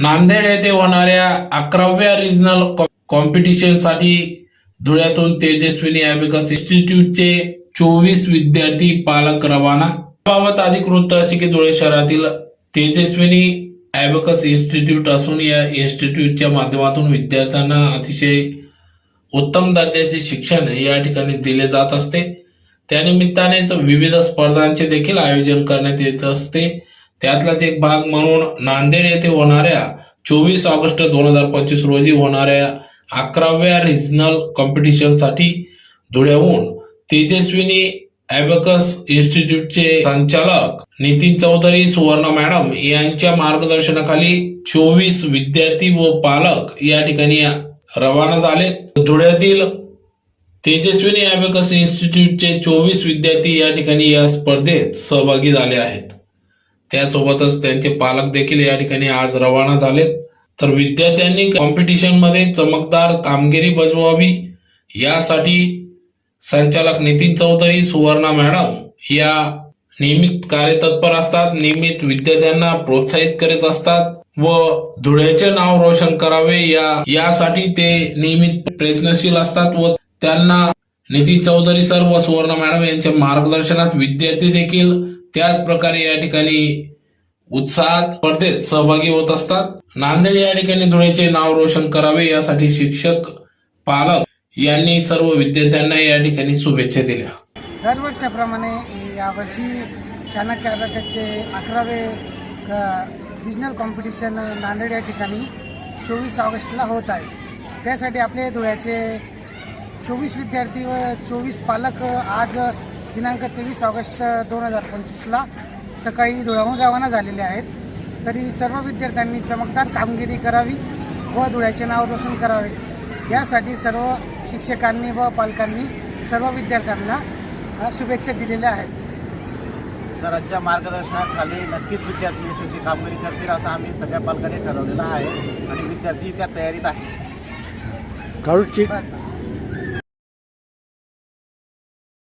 नांदेड येथे होणाऱ्या अकराव्या रिजनल कॉम्पिटिशनसाठी धुळ्यातून तेजस्विनी अॅबिकस इन्स्टिट्यूटचे चोवीस विद्यार्थी पालक रवाना. याबाबत अधिक वृत्त असे की धुळे शहरातील तेजस्विनी अॅबकस इन्स्टिट्यूट असून या इन्स्टिट्यूटच्या माध्यमातून विद्यार्थ्यांना अतिशय उत्तम दर्जाचे शिक्षण या ठिकाणी दिले जात असते. त्यानिमित्ताने विविध स्पर्धांचे देखील आयोजन करण्यात येत असते. त्यातलाच एक भाग म्हणून नांदेड येथे होणाऱ्या चोवीस ऑगस्ट दोन हजार पंचवीस रोजी होणाऱ्या अकराव्या रिजनल कॉम्पिटिशनसाठी धुळ्याहून तेजस्विनी ॲबकस इन्स्टिट्यूटचे संचालक नितीन चौधरी सुवर्ण मॅडम यांच्या मार्गदर्शनाखाली चोवीस विद्यार्थी व पालक या ठिकाणी रवाना झाले धुळ्यातील तेजस्विनी अॅबेकस इन्स्टिट्यूटचे चोवीस विद्यार्थी या ठिकाणी या स्पर्धेत सहभागी झाले आहेत. त्यासोबतच त्यांचे पालक देखील या ठिकाणी आज रवाना झालेत. तर विद्यार्थ्यांनी कॉम्पिटिशनमध्ये चमकदार कामगिरी बजवावी यासाठी संचालक नितीन चौधरी सुवर्णा मॅडम या नियमित कार्यतत्पर असतात. नियमित विद्यार्थ्यांना प्रोत्साहित करीत असतात. व धुळ्याचे नाव रोशन करावे या यासाठी ते नियमित प्रयत्नशील असतात व त्यांना नितीन चौधरी सर व सुवर्ण मॅडम यांच्या मार्गदर्शनात विद्यार्थी देखील त्याच प्रकारे या ठिकाणी उत्साहात स्पर्धेत सहभागी होत असतात. नांदेड या ठिकाणी धुळ्याचे नाव रोशन करावे यासाठी शिक्षक पालक यांनी सर्व विद्यार्थ्यांना या ठिकाणी शुभेच्छा दिल्या. दरवर्षाप्रमाणे यावर्षी चाणक्य अभ्यासाचे अकरावे रिजनल कॉम्पिटिशन नांदेड या ठिकाणी चोवीस ऑगस्टला होत आहे. त्यासाठी आपले धुळ्याचे चोवीस विद्यार्थी व चोवीस पालक आज दिनांक तेवीस ऑगस्ट दोन हजार पंचवीसला सकाळी धुळ्याहून रवाना झालेले आहेत. तरी सर्व विद्यार्थ्यांनी चमकदार कामगिरी करावी व धुळ्याचे नाव रोशन करावे. यासाठी सर्व शिक्षकांनी व पालकांनी सर्व विद्यार्थ्यांना शुभेच्छा दिलेल्या आहेत. सरांच्या मार्गदर्शनाखाली नक्कीच विद्यार्थी यशस्वी कामगिरी करतील असं आम्ही सगळ्या पालकांनी ठरवलेलं आहे आणि विद्यार्थी त्या तयारीत आहे.